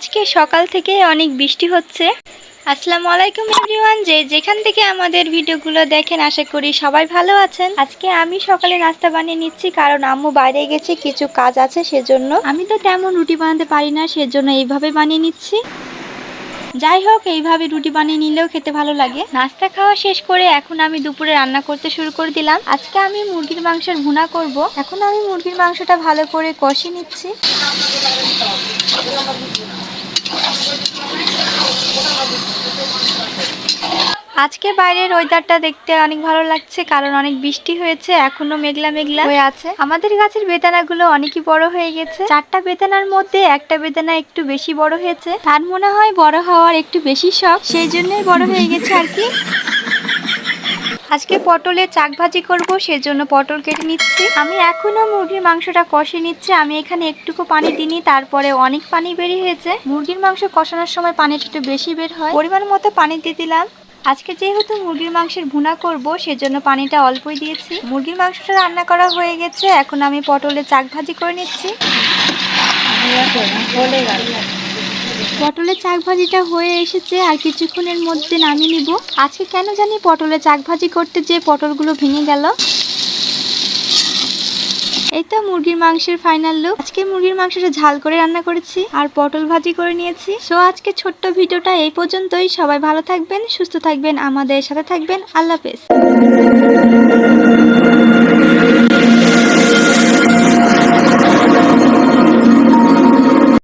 আজকে সকাল থেকে অনেক বৃষ্টি হচ্ছে। আসসালামু আলাইকুম এভরিওয়ান যে যেখান থেকে আমাদের ভিডিওগুলো দেখেন, আশা করি সবাই ভালো আছেন। আজকে আমি সকালে নাস্তা বানিয়ে নিচ্ছি, কারণ আম্মু বাইরে গেছে, কিছু কাজ আছে সেজন্য। আমি তো তেমন রুটি বানাতে পারি না, সেজন্য এইভাবে বানিয়ে নিচ্ছি। যাই হোক, এইভাবে রুটি বানিয়ে নিলেও খেতে ভালো লাগে। নাস্তা খাওয়া শেষ করে এখন আমি দুপুরে রান্না করতে শুরু করে দিলাম। আজকে আমি মুরগির মাংসের ভুনা করব। এখন আমি মুরগির মাংসটা ভালো করে কষে নিচ্ছি। আজকে বাইরের ওয়েদারটা দেখতে অনেক ভালো লাগছে, কারণ অনেক বৃষ্টি হয়েছে, এখনও মেঘলা মেঘলা হয়ে আছে। আমাদের গাছের বেদানাগুলো অনেকই বড় হয়ে গেছে। চারটা বেদানার মধ্যে একটা বেদানা একটু বেশি বড় হয়েছে। তার মনে হয় বড় হওয়ার একটু বেশি শখ, সেই জন্যই বড় হয়ে গেছে আর কি। আজকে পটলে চাক ভাজি করব, সেজন্য পটল কেটে নিচ্ছি। আমি এখনও মুরগির মাংসটা কষে নিচ্ছি। আমি এখানে একটুকু পানি দিইনি, তারপরে অনেক পানি বেরিয়ে হয়েছে। মুরগির মাংস কষানোর সময় পানিটা একটু বেশি বের হয়। পরিমাণ মতো পানি দিয়ে দিলাম। আজকে যেহেতু মুরগির মাংসের ভুনা করব, সেজন্য পানিটা অল্পই দিয়েছি। মুরগির মাংসটা রান্না করা হয়ে গেছে, এখন আমি পটলে চাক ভাজি করে নিচ্ছি। পটলের চাক ভাজিটা হয়ে এসেছে, আর কিছুক্ষণের মধ্যে নামিয়ে নিব। আজকে কেন জানি পটলে চাক ভাজি করতে যে পটলগুলো ভেঙে গেল। এই তো মুরগির মাংসের ফাইনাল লুক আজকে মুরগির মাংসটা ঝাল করে রান্না করেছি আর পটল ভাজি করে নিয়েছি। সো আজকে ছোট্ট ভিডিওটা এই পর্যন্তই। সবাই ভালো থাকবেন, সুস্থ থাকবেন, আমাদের সাথে থাকবেন। আল্লাহ হাফেজ।